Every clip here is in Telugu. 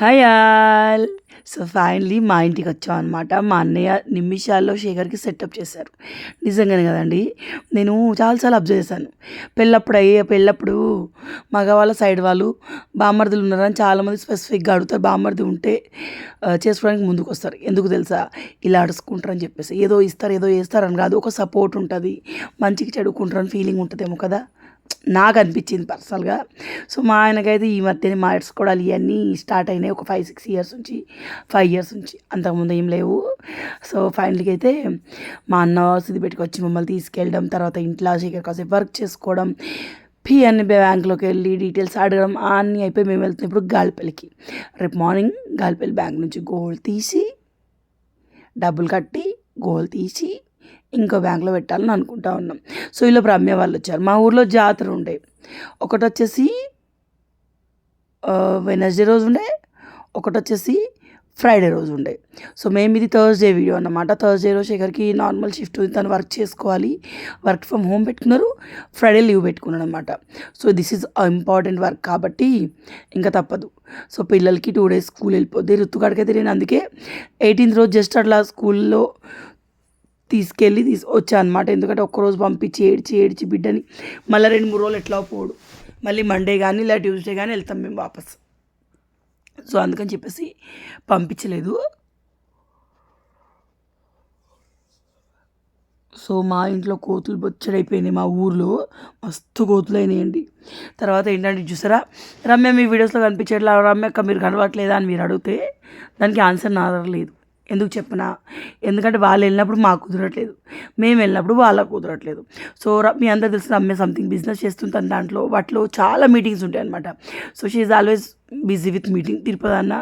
Hi all. సో ఫైనలీ మా ఇంటికి వచ్చాం అనమాట మా అన్నయ్య నిమిషాల్లో శేఖర్కి సెటప్ చేశారు. నిజంగానే కదండి? నేను చాలాసార్లు అబ్జర్వ్ చేశాను. పెళ్ళప్పుడు అయ్యే పెళ్ళప్పుడు మగవాళ్ళ సైడ్ వాళ్ళు బామ్మర్దులు ఉన్నారని చాలామంది స్పెసిఫిక్గా అడుగుతారు. బామ్మర్ది ఉంటే చేసుకోవడానికి ముందుకు వస్తారు. ఎందుకు తెలుసా? ఇలా అడుచుకుంటారని చెప్పేసి. ఏదో ఇస్తారు ఏదో చేస్తారని కాదు. ఒక సపోర్ట్ ఉంటుంది. మంచికి చెడుకుంటారని ఫీలింగ్ ఉంటుందేమో కదా? నాకు అనిపించింది పర్సనల్గా. సో మా ఆయనకైతే ఈ మధ్యనే మార్చుకోవడాలు ఇవన్నీ స్టార్ట్ అయినాయి ఒక ఫైవ్ సిక్స్ ఇయర్స్ నుంచి ఫైవ్ ఇయర్స్ నుంచి. అంతకుముందు ఏం లేవు. సో ఫైనల్గా అయితే మా అన్న సిద్దిపేటకి పెట్టుకొచ్చి మమ్మల్ని తీసుకెళ్ళడం తర్వాత ఇంట్లో శేఖర్ కాసేపు వర్క్ చేసుకోవడం పిఎన్బి బ్యాంక్లోకి వెళ్ళి డీటెయిల్స్ అడగడం అన్నీ అయిపోయి మేము వెళ్తున్నాం ఇప్పుడు గాలిపల్లికి. రేపు మార్నింగ్ గాలిపల్లి బ్యాంక్ నుంచి గోల్డ్ తీసి డబ్బులు కట్టి గోల్డ్ తీసి ఇంకో బ్యాంక్లో పెట్టాలని అనుకుంటా ఉన్నాం. సో ఇలా ప్రమ్య వాళ్ళు వచ్చారు. మా ఊర్లో జాతర ఉండే. ఒకటి వచ్చేసి వెనస్డే రోజు ఉండే. ఒకటి వచ్చేసి ఫ్రైడే రోజు ఉండే. సో మేము ఇది థర్స్డే వీడియో అన్నమాట. థర్స్డే రోజు శేఖర్కి నార్మల్ షిఫ్ట్ ఉంది. తను వర్క్ చేసుకోవాలి. వర్క్ ఫ్రమ్ హోమ్ పెట్టుకున్నారు. ఫ్రైడే లీవ్ పెట్టుకున్నాడు అనమాట so this is important work కాబట్టి ఇంకా తప్పదు. సో పిల్లలకి టూ డేస్ స్కూల్ వెళ్ళిపోద్ది. ఋతుకాడికైతే నేను అందుకే ఎయిటీన్త్ రోజు జస్ట్ అట్లా స్కూల్లో తీసుకెళ్ళి తీసు వచ్చా అనమాట ఎందుకంటే ఒక్కరోజు పంపించి ఏడ్చి ఏడ్చి బిడ్డని మళ్ళీ రెండు మూడు రోజులు ఎట్లా పోడు. మళ్ళీ మండే కానీ లేదా ట్యూస్డే కానీ వెళ్తాం మేము వాపస్. సో అందుకని చెప్పేసి పంపించలేదు. సో మా ఇంట్లో కోతులు బొచ్చడైపోయినాయి మా ఊర్లో. మస్తు కోతులు అయినాయండి తర్వాత ఏంటంటే చూసారా? రమ్య మీ వీడియోస్లో కనిపించేట్లా రమ్యక్క మీరు కనబడట్లేదా? అని మీరు అడిగితే దానికి ఆన్సర్ నా లేదు ఎందుకు చెప్పనా? ఎందుకంటే వాళ్ళు వెళ్ళినప్పుడు మాకు కుదరట్లేదు. మేము వెళ్ళినప్పుడు వాళ్ళకు కుదరట్లేదు. సో మీ అందరు తెలిసిన అమ్మే సంథింగ్ బిజినెస్ చేస్తుంటాను దాంట్లో. వాటిలో చాలా మీటింగ్స్ ఉంటాయి అనమాట so she always busy with meeting Tirupati అన్న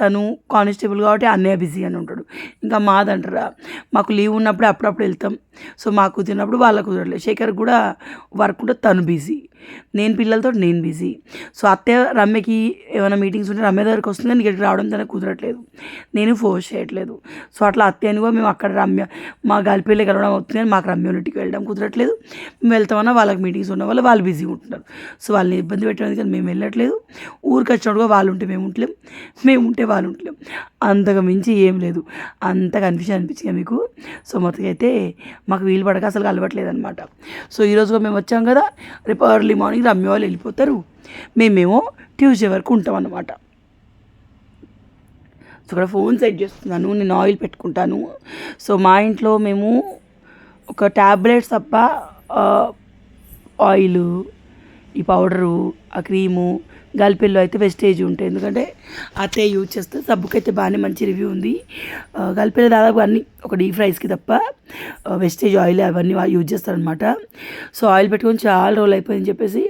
తను కానిస్టేబుల్ కాబట్టి అన్నయ్య బిజీ అని ఉంటాడు. ఇంకా మాదంటారా? మాకు లీవ్ ఉన్నప్పుడు అప్పుడప్పుడు వెళ్తాం. సో మాకు కుదిరినప్పుడు వాళ్ళకు కుదరలేదు శేఖర్ కూడా వర్క్ ఉంటే తను బిజీ. నేను పిల్లలతో నేను బిజీ. సో అత్తయ్య రమ్యకి ఏమైనా మీటింగ్స్ ఉంటే రమ్య దగ్గరికి వస్తుంది కానీ ఇక్కడికి రావడం తనకు కుదరట్లేదు. నేను ఫోర్స్ చేయట్లేదు. సో అట్లా అత్తయ్యని కూడా మేము అక్కడ రమ్య మా గల్పిల్లి కలవడం అవుతుంది కానీ మాకు రమ్య ఇంటికి వెళ్ళడం కుదరట్లేదు. మేము వెళ్తామన్నా వాళ్ళకి మీటింగ్స్ ఉన్న వల్ల వాళ్ళు బిజీ ఉంటున్నారు. సో వాళ్ళని ఇబ్బంది పెట్టడానికి కానీ మేము వెళ్ళట్లేదు. ఊరికి వచ్చినప్పుడు వాళ్ళు ఉంటే మేము ఉంటలేం. మేము ఉంటే వాళ్ళు ఉంటలేం. అంతగా మించి ఏం లేదు. అంత కన్ఫ్యూజన్ అనిపించింది మీకు. సో మొత్తం అయితే మాకు వీలు పడక అసలు అలవట్లేదు అనమాట సో ఈరోజు మేము వచ్చాం కదా రేపు ఎర్లీ మార్నింగ్ రమ్య వాళ్ళు వెళ్ళిపోతారు. మేమేమో ట్యూస్డే వరకు ఉంటాం అన్నమాట సో ఇక్కడ ఫోన్ సెట్ చేస్తున్నాను నేను ఆయిల్ పెట్టుకుంటాను. సో మా ఇంట్లో మేము ఒక ట్యాబ్లెట్స్ తప్ప ఆయిల్ ఈ పౌడరు ఆ క్రీము గల్పెల్లో అయితే వెస్టేజ్ ఉంటాయి ఎందుకంటే అతే యూజ్ చేస్తే సబ్బుకైతే బాగానే మంచి రివ్యూ ఉంది ఆ, దాదాపు అన్ని ఒక డీప్ ఫ్రైస్కి తప్ప వెస్టేజ్ ఆయిల్ అవన్నీ యూజ్ చేస్తారనమాట సో ఆయిల్ పెట్టుకొని చాలా రోజులు అయిపోయిందని చెప్పేసి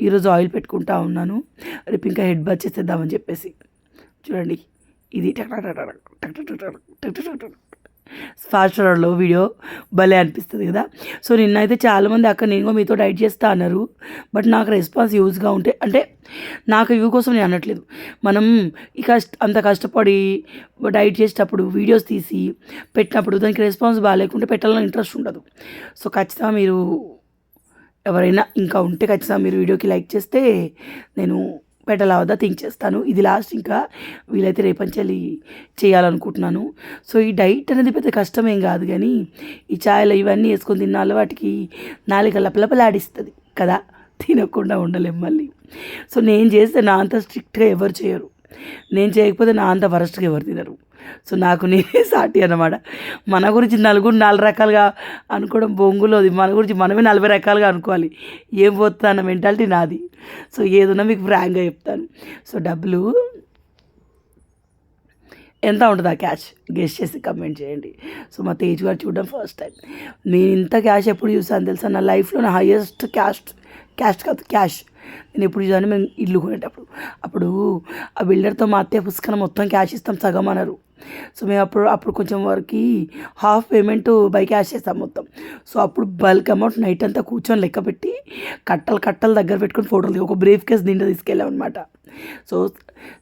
ఈరోజు ఆయిల్ పెట్టుకుంటా ఉన్నాను రేపు ఇంకా హెడ్ బాత్ చేసేద్దామని చెప్పేసి చూడండి ఇది టక్ టక్ టక్ టక్ టక్ టక్ టక్ టక్ టక్ టక్ టక్. ఫాస్ట్ ఫార్వర్డ్లో వీడియో భలే అనిపిస్తుంది కదా. సో నిన్నైతే చాలామంది అక్క నేను కూడా మీతో డైట్ చేస్తా అన్నారు. బట్ నాకు రెస్పాన్స్ యూజ్గా ఉంటే అంటే నాకు యూ కోసం నేను అనట్లేదు. మనం ఈ కష్ట అంత కష్టపడి డైట్ చేసేటప్పుడు వీడియోస్ తీసి పెట్టినప్పుడు దానికి రెస్పాన్స్ బాగాలేకుంటే పెట్టాలని ఇంట్రెస్ట్ ఉండదు. సో ఖచ్చితంగా మీరు ఎవరైనా ఇంకా ఉంటే ఖచ్చితంగా మీరు వీడియోకి లైక్ చేస్తే నేను పెట్టాలా వద్దా? థింక్ చేస్తాను. ఇది లాస్ట్ ఇంకా వీలైతే రేపంచెల్లి చేయాలనుకుంటున్నాను. సో ఈ డైట్ అనేది పెద్ద కష్టమేం కాదు కానీ ఈ ఛాయలు ఇవన్నీ వేసుకొని తిన్న వాటికి నాలుక లపలపలాడిస్తుంది కదా? తినకుండా ఉండలేం మళ్ళీ. సో నేను చేస్తే నా అంత స్ట్రిక్ట్గా ఎవరు చేయరు. నేను చేయకపోతే నా అంత వరస్ట్గా ఎవరు తినరు. సో నాకు నేనే సాటి అన్నమాట. మన గురించి నలుగురు నాలుగు రకాలుగా అనుకోవడం బొంగులోది. మన గురించి మనమే నలభై రకాలుగా అనుకోవాలి. ఏం పోతుందన్న మెంటాలిటీ నాది. సో ఏదన్నా మీకు ఫ్రాంక్గా చెప్తాను. సో డబ్బులు ఎంత ఉంటుందా ఆ క్యాష్? గెస్ట్ చేసి కమెంట్ చేయండి. సో మా తేజ్ గారు చూడడం ఫస్ట్ టైం. నేను ఇంత క్యాష్ ఎప్పుడు చూసాను తెలుసా? నా లైఫ్లో నా హైయెస్ట్ క్యాష్ క్యాష్ కాదు క్యాష్. నేను ఎప్పుడు చూసాను? మేము ఇల్లు కొనేటప్పుడు. అప్పుడు ఆ బిల్డర్తో మా అత్తయ్య పుస్తకం మొత్తం క్యాష్ ఇస్తాం సగం అన్నారు. సో మేము అప్పుడు అప్పుడు కొంచెం వరకు హాఫ్ పేమెంట్ బై క్యాష్ చేస్తాం మొత్తం. సో అప్పుడు బల్క్ అమౌంట్ నైట్ అంతా కూర్చొని లెక్క పెట్టి కట్టలు కట్టలు దగ్గర పెట్టుకొని ఫోటోలు ఒక బ్రీఫ్ కేస్ నిండా తీసుకెళ్ళాం అనమాట సో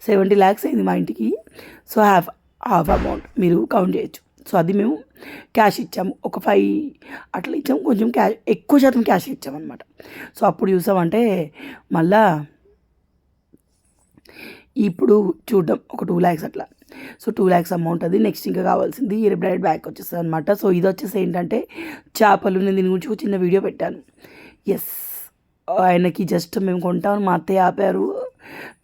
సెవెంటీ ల్యాక్స్ అయింది మా ఇంటికి. సో హాఫ్ హాఫ్ అమౌంట్ మీరు కౌంట్ చేయొచ్చు. సో అది మేము క్యాష్ ఇచ్చాము. ఒక ఫైవ్ అట్లా ఇచ్చాము. కొంచెం క్యాష్ ఎక్కువ శాతం క్యాష్ ఇచ్చామన్నమాట సో అప్పుడు చూసామంటే మళ్ళా ఇప్పుడు చూడడం ఒక టూ ల్యాక్స్ అట్లా. సో టూ ల్యాక్స్ అమౌంట్ అది. నెక్స్ట్ ఇంకా కావాల్సింది బ్రైడ్ బ్యాగ్ వచ్చేస్తుంది అనమాట సో ఇది వచ్చేసి ఏంటంటే చేపలు నేను దీని గురించి ఒక చిన్న వీడియో పెట్టాను. ఎస్ ఆయనకి జస్ట్ మేము కొంటామని మా అత్తయ్య ఆపారు.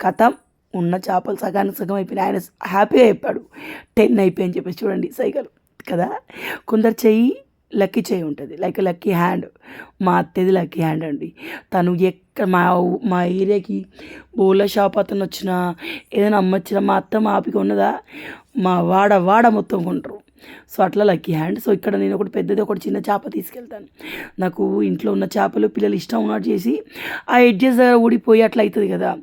కథ. ఉన్న చేపలు సగానికి సగం అయిపోయినాయి. ఆయన హ్యాపీగా చెప్పాడు. టెన్ అయిపోయి అని చెప్పేసి చూడండి సైకిల్. కదా? కొందరు చెయ్యి లక్కీ చేయి ఉంటుంది. Like lucky hand. మా అత్తది లక్కీ హ్యాండ్ అండి. తను ఎక్కడ మా మా ఏరియాకి బోల షాప్ అతను వచ్చినా ఏదైనా అమ్మొచ్చినా మా అత్త మా ఆపిక ఉన్నదా? మా వాడ వాడ మొత్తం కొంటారు సో అట్లా లక్కీ హ్యాండ్. సో ఇక్కడ నేను ఒకటి పెద్దది ఒకటి చిన్న చేప తీసుకెళ్తాను. నాకు ఇంట్లో ఉన్న చేపలు పిల్లలు ఇష్టం ఉన్నట్టు చేసి ఆ ఎడ్జెస్ దగ్గర ఊడిపోయి అట్లా అవుతుంది కదా.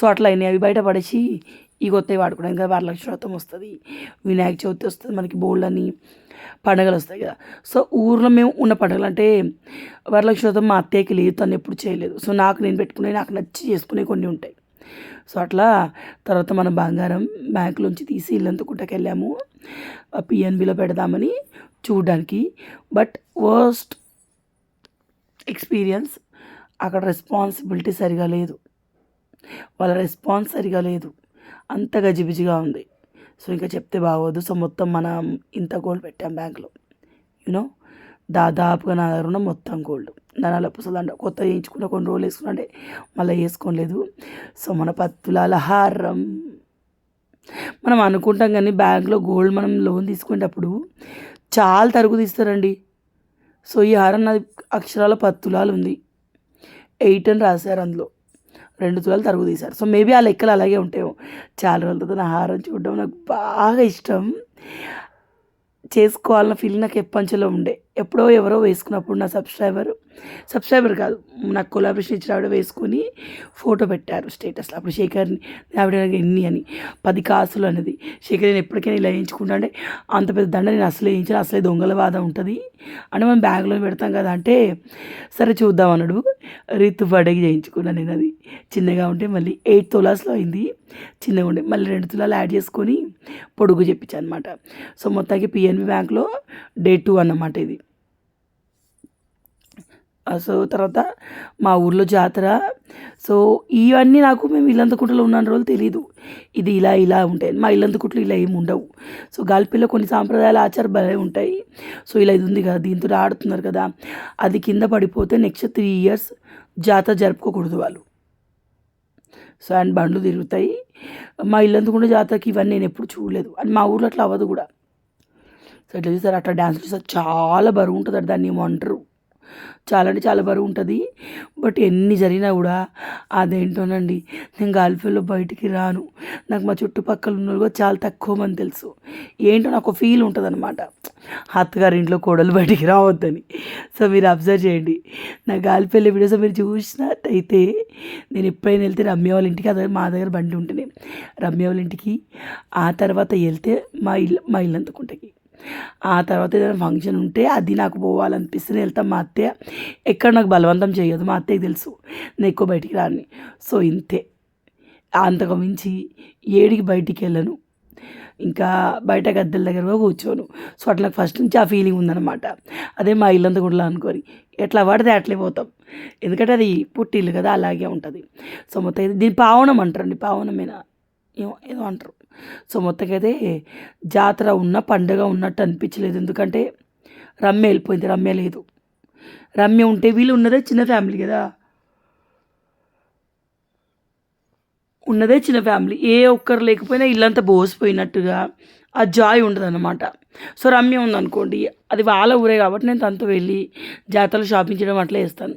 సో అట్లా అయినాయి. అవి బయట పడేసి ఈ కొత్తవి వాడుకోవడం. ఇంకా వరలక్ష్మి వ్రతం వస్తుంది వినాయక చవితి వస్తుంది మనకి బోళ్ళని అని పండగలు వస్తాయి కదా. సో ఊర్లో మేము ఉన్న పండుగలు అంటే వరలక్ష్మి వ్రతం మా అత్తయ్యకి లేదు తను ఎప్పుడు చేయలేదు. సో నాకు నేను పెట్టుకునే నాకు నచ్చి చేసుకునే కొన్ని ఉంటాయి. సో అట్లా తర్వాత మన బంగారం బ్యాంకులోంచి తీసి ఇల్లంతా కుట్టకెళ్ళాము పిఎన్బిలో పెడదామని చూడడానికి. బట్ వర్స్ట్ ఎక్స్పీరియన్స్ అక్కడ రెస్పాన్సిబిలిటీ సరిగా లేదు. వాళ్ళ రెస్పాన్స్ సరిగా లేదు. అంత గజిబిజిగా ఉంది. సో ఇంకా చెప్తే బాగోదు. సో మొత్తం మనం ఇంత గోల్డ్ పెట్టాం బ్యాంక్లో. యూనో దాదాపుగా నా దగ్గర ఉన్న మొత్తం గోల్డ్. ననాల పుసలు కొత్త వేయించుకున్న కొన్ని రోజులు వేసుకున్నా అంటే మళ్ళీ వేసుకోలేదు. సో మన పత్తులాల హారం. మనం అనుకుంటాం కానీ బ్యాంక్లో గోల్డ్ మనం లోన్ తీసుకునేటప్పుడు చాలా తరుగు తీస్తారండి. సో ఈ హారం నాది అక్షరాల పత్తులాలు ఉంది. ఎయిట్ అని రాశారు అందులో. రెండు తులాలు తరుగు తీశారు. సో మేబీ ఆ లెక్కలు అలాగే ఉంటాయో చాలా రోజుల తర్వాత నా చూడడం నాకు బాగా ఇష్టం. చేసుకోవాలన్న ఫీల్ నాకు ఎప్పంచలో ఉండే. ఎప్పుడో ఎవరో వేసుకున్నప్పుడు నా సబ్స్క్రైబర్ సబ్స్క్రైబర్ కాదు నాకు కొలాబరేషన్ ఇచ్చిన ఆవిడ వేసుకొని ఫోటో పెట్టారు స్టేటస్లో. అప్పుడు శేఖర్ని ఆవిడ ఎన్ని అని పది కాసులు అనేది శేఖర్ నేను ఎప్పటికైనా ఇలా వేయించుకుంటా అంటే అంత పెద్ద దండ నేను అసలు వేయించాను అసలే దొంగల బాధ ఉంటుంది. అంటే మనం బ్యాగ్లో పెడతాం కదా అంటే సరే చూద్దాం అన్నాడు. రీతు బర్త్డేకి చేయించుకున్నాను నేను అది. చిన్నగా ఉంటే మళ్ళీ ఎయిట్ తులాస్లో అయింది. చిన్నగా ఉండే మళ్ళీ రెండు తులాలు యాడ్ చేసుకొని పొడుగు చెప్పించాను అనమాట సో మొత్తానికి పిఎన్బి బ్యాంక్లో డే టూ అన్నమాట ఇది. సో తర్వాత మా ఊర్లో జాతర. సో ఇవన్నీ నాకు మేము ఇల్లంతకుంటలో ఉన్న రోజులు తెలియదు ఇది ఇలా ఇలా ఉంటాయి. మా ఇల్లంతకుంటలో ఇలా ఏమి ఉండవు. సో గాల్పీలో కొన్ని సాంప్రదాయాలు ఆచార భలే ఉంటాయి. సో ఇలా ఇది ఉంది కదా దీంతో ఆడుతున్నారు కదా. అది కింద పడిపోతే నెక్స్ట్ త్రీ ఇయర్స్ జాతర జరుపుకోకూడదు వాళ్ళు. సో అండ్ బండ్లు తిరుగుతాయి. మా ఇల్లందుకుంటే జాతరకి ఇవన్నీ నేను ఎప్పుడు చూడలేదు. అండ్ మా ఊర్లో అట్లా అవ్వదు కూడా. సో ఇట్లా చూసారు అట్లా డ్యాన్స్ చూసారు చాలా బరువు ఉంటుంది. దాన్ని ఏమంటారు అంటారు. చాలా అంటే చాలా బరువు ఉంటుంది. బట్ ఎన్ని జరిగినా కూడా అదేంటోనండి నేను గాలిఫీల్లో బయటికి రాను. నాకు మా చుట్టుపక్కల ఉన్న వాళ్ళు కూడా చాలా తక్కువ మంది తెలుసు. ఏంటో నాకు ఫీల్ ఉంటుంది అనమాట అత్తగారి ఇంట్లో కోడలు బయటికి రావద్దని. సో మీరు అబ్జర్వ్ చేయండి. నా గాలిపల్లి వీడియోస్ మీరు చూసినట్టయితే నేను ఎప్పుడైనా వెళ్తే రమ్య వాళ్ళ ఇంటికి అదే మా దగ్గర బండి ఉంటుంది రమ్య వాళ్ళ ఇంటికి ఆ తర్వాత వెళ్తే మా ఇల్లు మా ఇల్లు అంతకుంటకి ఆ తర్వాత ఏదైనా ఫంక్షన్ ఉంటే అది నాకు పోవాలనిపిస్తుంది. వెళ్తాం మా అత్తయ్య. ఎక్కడ నాకు బలవంతం చేయదు మా అత్తయ్యకి తెలుసు. నేను ఎక్కువ బయటికి రాని. సో ఇంతే. అంతకు మించి ఏడికి బయటికి వెళ్ళను. ఇంకా బయట గద్దెల దగ్గర కూడా కూర్చోను. సో అట్లా ఫస్ట్ నుంచి ఆ ఫీలింగ్ ఉందన్నమాట. అదే మా ఇల్లంతా కూడా అనుకోని. ఎట్లా పడితే అట్లే పోతాం. ఎందుకంటే అది పుట్టిల్లు కదా అలాగే ఉంటుంది. సో మొత్తం దీని దీన్ని పావనం అంటారండి. పావనమేనా? ఏదో అంటారు. సో మొత్తకైతే జాతర ఉన్న పండగ ఉన్నట్టు అనిపించలేదు. ఎందుకంటే రమ్య వెళ్ళిపోయింది. రమ్య లేదు. రమ్య ఉంటే వీళ్ళు ఉన్నదే చిన్న ఫ్యామిలీ కదా. ఉన్నదే చిన్న ఫ్యామిలీ. ఏ ఒక్కరు లేకపోయినా ఇల్లంతా బోసిపోయినట్టుగా ఆ జాయ్ ఉండదన్నమాట. సో రమ్య ఉందనుకోండి అది వాళ్ళ ఊరే కాబట్టి నేను తనతో వెళ్ళి జాతరలు షాపింగ్ చేయడం అట్లా వేస్తాను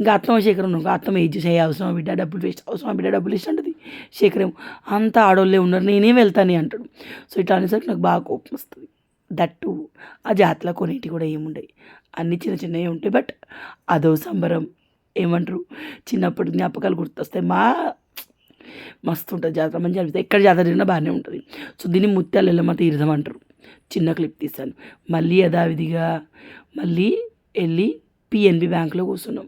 ఇంకా అత్తమ్మ శేఖరం ఉన్నాను అత్తమ్మ ఏజ్ చేయ అవసరం బిడ్డ డబ్బులు వేస్ట్ అవసరం బిడ్డ డబ్బులు ఇష్టం అంటది. శేఖరం అంతా ఆడోళ్ళే ఉన్నారు నేనే వెళ్తాను అంటాడు. సో ఇట్లా అనేసరికి నాకు బాగా కోపం వస్తుంది. దట్టు ఆ జాతరలో కొన్నిటి కూడా ఏముండయి. అన్నీ చిన్న చిన్నవి ఉంటాయి బట్ అదో సంబరం ఏమంటారు? చిన్నప్పటి జ్ఞాపకాలు గుర్తొస్తాయి. మా మస్తు ఉంటుంది జాతర మంచిగా అనిపిస్తుంది. ఎక్కడ జాతర జరిగినా బాగానే ఉంటుంది. సో దీన్ని ముత్యాలు ఎల్లమ్మ తీర్థం అంటారు. చిన్న క్లిప్ తీస్తాను. మళ్ళీ యథావిధిగా మళ్ళీ వెళ్ళి పిఎన్బి బ్యాంక్లో కూర్చున్నాం.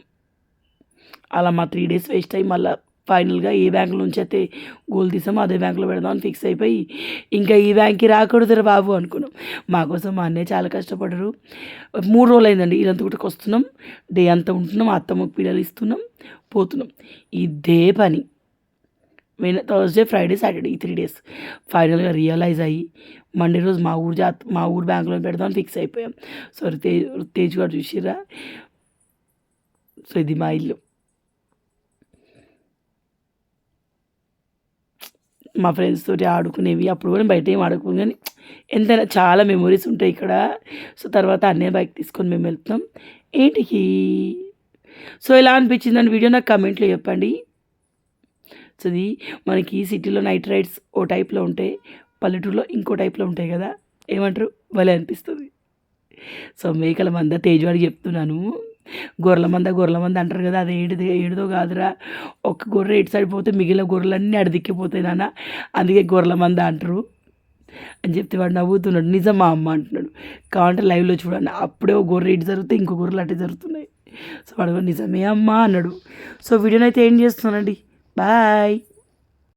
అలా మా త్రీ డేస్ వేస్ట్ అయ్యి మళ్ళీ ఫైనల్గా ఏ బ్యాంకులో నుంచి అయితే గోల్ తీసామో అదే బ్యాంకులో పెడదామని ఫిక్స్ అయిపోయి ఇంకా ఈ బ్యాంక్కి రాకూడదురా బాబు అనుకున్నాం. మా కోసం మా అన్నయ్య చాలా కష్టపడరు మూడు రోజులు అయిందండి ఇదంతా కూడా వస్తున్నాం డే అంతా ఉంటున్నాం. అత్తమ్మ పిల్లలు ఇస్తున్నాం. పోతున్నాం. ఇదే పని. వెన్ థర్స్డే ఫ్రైడే సాటర్డే ఈ త్రీ డేస్ ఫైనల్గా రియలైజ్ అయ్యి మండే రోజు మా ఊరు జాత మా ఊరు బ్యాంకులో పెడదామని ఫిక్స్ అయిపోయాం. సో తేజ్ తేజ్ గారు చూసిరా సో ఇది మా ఇల్లు. మా ఫ్రెండ్స్ తోటి ఆడుకునేవి అప్పుడు కూడా బయట ఏం ఆడుకుని కానీ ఎంతైనా చాలా మెమొరీస్ ఉంటాయి ఇక్కడ. సో తర్వాత అన్నయ్య బైక్ తీసుకొని మేము వెళ్తున్నాం. ఏంటికి? సో ఎలా అనిపించిందని వీడియో నాకు కమెంట్లో చెప్పండి. సో ఇది మనకి సిటీలో నైట్ రైడ్స్ ఓ టైప్లో ఉంటాయి. పల్లెటూరులో ఇంకో టైప్లో ఉంటాయి కదా. ఏమంటారు? భలే అనిపిస్తుంది. సో మేకల మంద తేజవాడికి చెప్తున్నాను. గొర్రెల మంద గొర్రెల మంద అంటారు కదా అది ఏడిది ఏడుదో కాదురా. ఒక్క గొర్రె ఇటు సైడ్ పోతే మిగిలిన గొర్రెలన్నీ అడిదిక్కిపోతాయి నాన్న. అందుకే గొర్రెల మంద అంటారు. అని చెప్తే వాడు నవ్వుతున్నాడు. నిజమా అమ్మ అంటున్నాడు. కావాలంటే లైవ్లో చూడండి. అప్పుడే ఒక గొర్రె ఇటు జరిగితే ఇంకో గొర్రెలు అటు జరుగుతున్నాయి. సో వాడు నిజమే అమ్మా అన్నాడు. సో వీడియోనైతే ఏం చేస్తున్నానండి Bye.